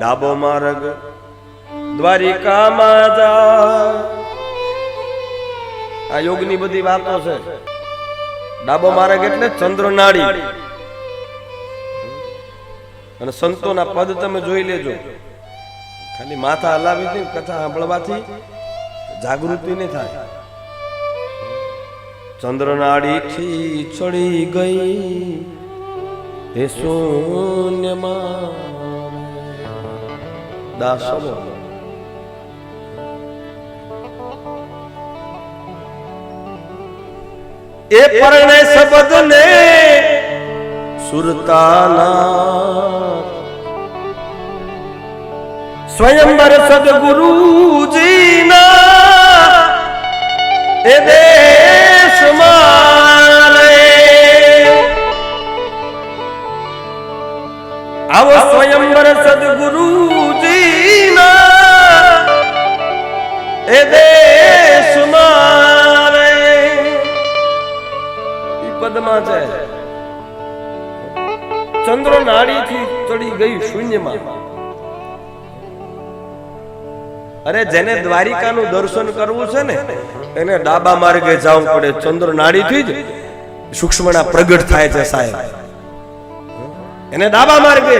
ડાબો માર્ગ, દ્વારિકામાં જા. આ યોગની બધી વાતો છે. ડાબો માર્ગ એટલે ચંદ્રનાળી. અને સંતોના પદ તમે જોઈ લેજો. ખાલી માથા હલાવી દે, કથા સાંભળવાથી જાગૃતિ નહીં થાય. ચંદ્રનાળી થી ચડી ગઈ એ શૂન્યમાં. દાસવો એ પરણે શબ્દને સુરતાના સ્વયંવર સદગુરુજીના એ દેશમાં પદમાં છે. ચંદ્ર નાડીથી ચડી ગઈ શૂન્યમાં. અરે જેને દ્વારિકાનું દર્શન કરવું છે ને, એને ડાબા માર્ગે જવું પડે ચંદ્ર નાડીથી જ સૂક્ષ્મણા પ્રગટ થાય છે સાહેબ. એને ડાબા માર્ગે.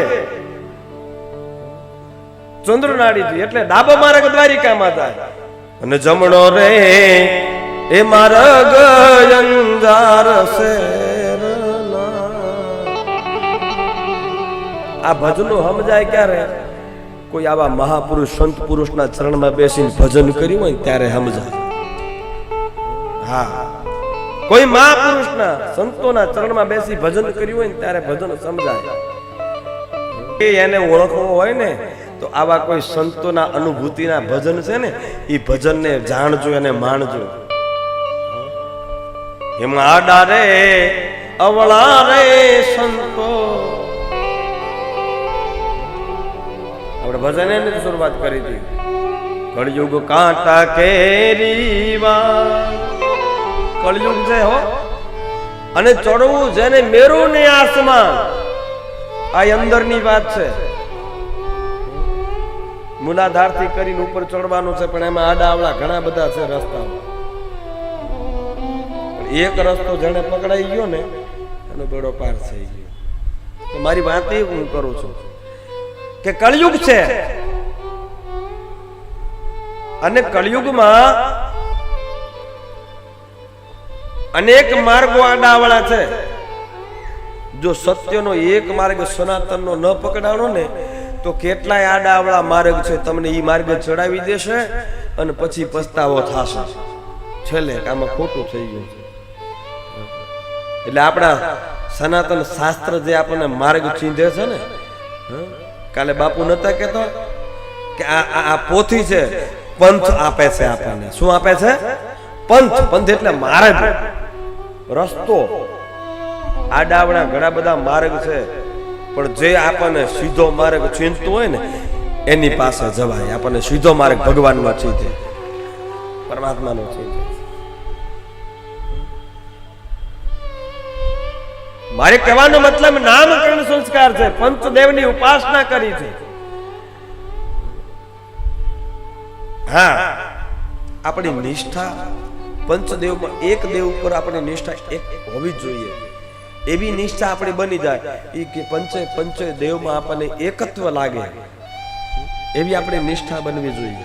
ચંદ્ર નાડીથી, એટલે ડાબો માર્ગ દ્વારિકામાં થાય. અને જમણો રે એ મારા ગંગાર. આ ભજનો સમજાય ક્યારે? કોઈ આવા મહાપુરુષ, સંત પુરુષના ચરણમાં બેસીને ભજન કર્યું હોય ત્યારે સમજાય. હા. કોઈ મહાપુરુષના, સંતોના ચરણમાં બેસી ભજન કર્યું હોય ને ત્યારે ભજન સમજાય. એને ઓળખવો હોય ને, તો આવા કોઈ સંતોના અનુભૂતિના ભજન છે ને, એ ભજનને જાણજો અને માણજો. એમાં આડા રે, અવળા રે સંતો. આપણે ભજન એની શરૂઆત કરી હતી. કળયુગ કાંટા કેરી કળયુગ છે હો. અને ચડવું જેને મેરું ને આસમાન. આ અંદરની વાત છે. મુલાધારથી કરીને ઉપર ચડવાનું છે, પણ એમાં આડાવડા ઘણા બધા છે રસ્તાઓ. એક રસ્તો જેને પકડાઈ ગયો ને, એનો બેડો પાર થઈ ગયો. મારી વાત એ હું કરું છું કે કળયુગ છે. અને કળયુગમાં અનેક માર્ગો આડાવાળા છે. જો સત્યનો એક માર્ગ સનાતનનો ન પકડાણો ને, તો કેટલાય આડાવાળા માર્ગ છે તમને એ માર્ગ ચડાવી દેશે અને પછી પસ્તાવો થશે. છેલ્લે આમાં ખોટું થઈ ગયું છે. એટલે આપણા સનાતન શાસ્ત્ર જે આપણને માર્ગ ચીંધે છે ને? કાલે બાપુ નતા કહેતો કે આ આ- પોથી છે, પંથ આપે છે આપણને. શું આપે છે? પંથ. પંથ એટલે માર્ગ. રસ્તો. આડાવડા ઘણા બધા માર્ગ છે, પણ જે આપણને સીધો માર્ગ ચીંધતો હોય ને, એની પાસે જવાય. આપણને સીધો માર્ગ ભગવાનનો ચીંધે. પરમાત્માનો ચીંધે. મારે કહેવાનો મતલબ નામકરણ સંસ્કાર છે, પંચદેવની ઉપાસના કરી છે. હા, આપણી નિષ્ઠા પંચદેવમાં એક દેવ ઉપર આપણી નિષ્ઠા એક હોવી જ જોઈએ. એવી નિષ્ઠા આપણી બની જાય એ કે પંચે પંચે દેવમાં આપણને એકત્વ લાગે. એવી આપણી નિષ્ઠા બનવી જોઈએ.